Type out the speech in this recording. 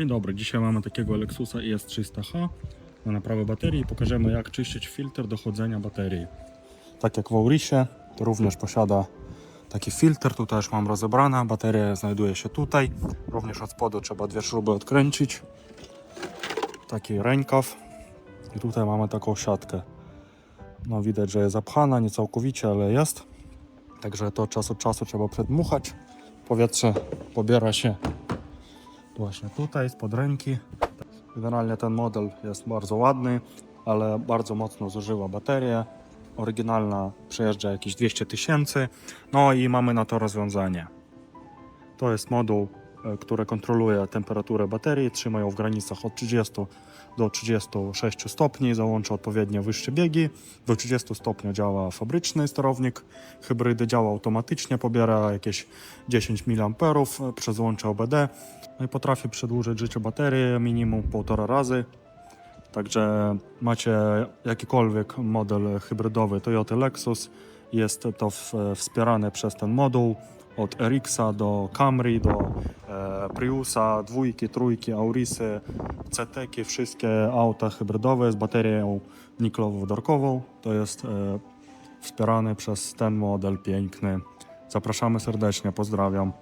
Dzień dobry, dzisiaj mamy takiego Lexusa IS300H na naprawę baterii. Pokażemy jak czyścić filtr dochodzenia baterii. Tak jak w Aurisie, to również posiada taki filtr. Tutaj już mam rozebrane. Bateria znajduje się tutaj. Również od spodu trzeba dwie śruby odkręcić. Taki rękaw. I tutaj mamy taką siatkę. No widać, że jest zapchana, nie całkowicie, ale jest. Także to czas od czasu trzeba przedmuchać. Powietrze pobiera się właśnie tutaj, spod ręki. Generalnie ten model jest bardzo ładny, ale bardzo mocno zużyła baterię. Oryginalna przejeżdża jakieś 200 tysięcy. No i mamy na to rozwiązanie. To jest moduł, e, który kontroluje temperaturę baterii, trzyma ją w granicach od 30 do 36 stopni, załącza odpowiednio wyższe biegi. Do 30 stopni działa fabryczny sterownik hybrydy, działa automatycznie, pobiera jakieś 10 mA przez łącze OBD. No i potrafi przedłużyć życie baterii minimum półtora razy. Także macie jakikolwiek model hybrydowy Toyota Lexus, jest to wspierane przez ten moduł od RX-a do Camry, do e, Priusa, dwójki, trójki, Aurisy, CT-ki, wszystkie auta hybrydowe z baterią niklowo-wodorkową. To jest e, wspierane przez ten model piękny. Zapraszamy serdecznie, pozdrawiam.